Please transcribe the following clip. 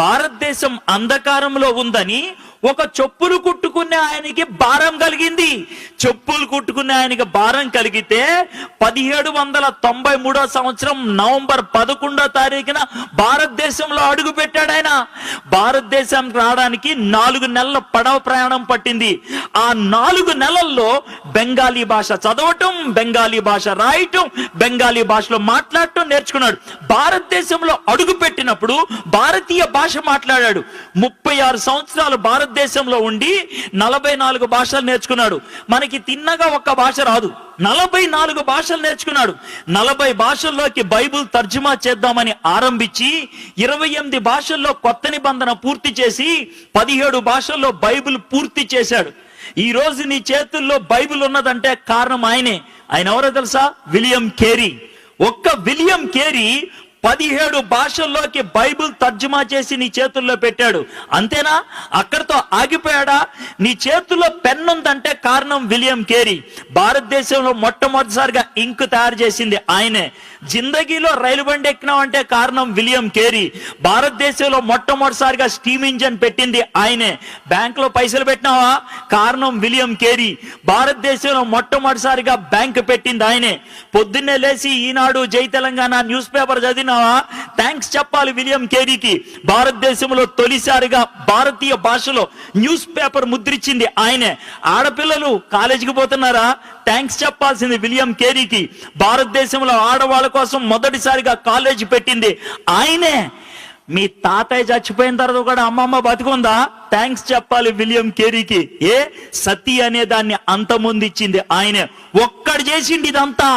భారతదేశం అంధకారంలో ఉందని ఒక చెప్పులు కుట్టుకునే ఆయనకి భారం కలిగింది. చెప్పులు కుట్టుకునే ఆయనకి భారం కలిగితే పదిహేడు వందల తొంభై మూడో సంవత్సరం నవంబర్ పదకొండో తారీఖున భారతదేశంలో అడుగు పెట్టాడు ఆయన. భారతదేశానికి రావడానికి నాలుగు నెలల పడవ ప్రయాణం పట్టింది. ఆ నాలుగు నెలల్లో బెంగాలీ భాష చదవటం బెంగాలీ భాష రాయటం బెంగాలీ భాషలో మాట్లాడటం నేర్చుకున్నాడు. భారతదేశంలో అడుగు పెట్టినప్పుడు భారతీయ భాష మాట్లాడాడు. ముప్పై ఆరు సంవత్సరాలు భారతదేశంలో ఉండి నలభై నాలుగు భాషలు నేర్చుకున్నాడు. మనకి తిన్నగా ఒక్క భాష రాదు. నలభై నాలుగు భాషలు నేర్చుకున్నాడు. నలభై భాషల్లోకి బైబుల్ తర్జుమా చేద్దామని ఆరంభించి ఇరవై ఎనిమిది భాషల్లో కొత్త నిబంధన పూర్తి చేసి పదిహేడు భాషల్లో బైబిల్ పూర్తి చేశాడు. ఈ రోజు నీ చేతుల్లో బైబిల్ ఉన్నదంటే కారణం ఆయనే. ఆయన ఎవరో తెలుసా? William Carey. ఒక్క విలియం కేరీ పదిహేడు భాషల్లోకి బైబిల్ తర్జుమా చేసి నీ చేతుల్లో పెట్టాడు. అంతేనా? అక్కడితో ఆగిపోయాడా? నీ చేతుల్లో పెన్ ఉందంటే కారణం విలియం కేరీ. భారతదేశంలో మొట్టమొదటిసారిగా ఇంక్ తయారు చేసింది ఆయనే. జిందగీలో రైలు బండి ఎక్కినావంటే కారణం విలియం కేరీ. భారతదేశంలో మొట్టమొదటిసారిగా స్టీమ్ ఇంజన్ పెట్టింది ఆయనే. బ్యాంకులో పైసలు పెట్టినావా? కారణం విలియం కేరీ. భారతదేశంలో మొట్టమొదటిసారిగా బ్యాంక్ పెట్టింది ఆయనే. పొద్దున్నే లేచి ఈనాడు జై తెలంగాణ న్యూస్ పేపర్ చదివినావా థ్యాంక్స్ చెప్పాలి విలియం కేరీకి. భారతదేశంలో తొలిసారిగా భారతీయ భాషలో న్యూస్ పేపర్ ముద్రించింది ఆయనే. ఆడపిల్లలు కాలేజీకి పోతున్నారా? థ్యాంక్స్ చెప్పాల్సింది విలియం కేరీకి. భారతదేశంలో ఆడవాళ్ళ కోసం మొదటిసారిగా కాలేజీ పెట్టింది ఆయనే. మీ తాతయ్య చచ్చిపోయిన తర్వాత కూడా అమ్మమ్మ బతుకుందా? థ్యాంక్స్ చెప్పాలి విలియం కేరీకి ఏ? సతీ అనే దాన్ని అంతమొందిచ్చింది ఆయనే. ఒక్కడు చేసిండి ఇదంతా.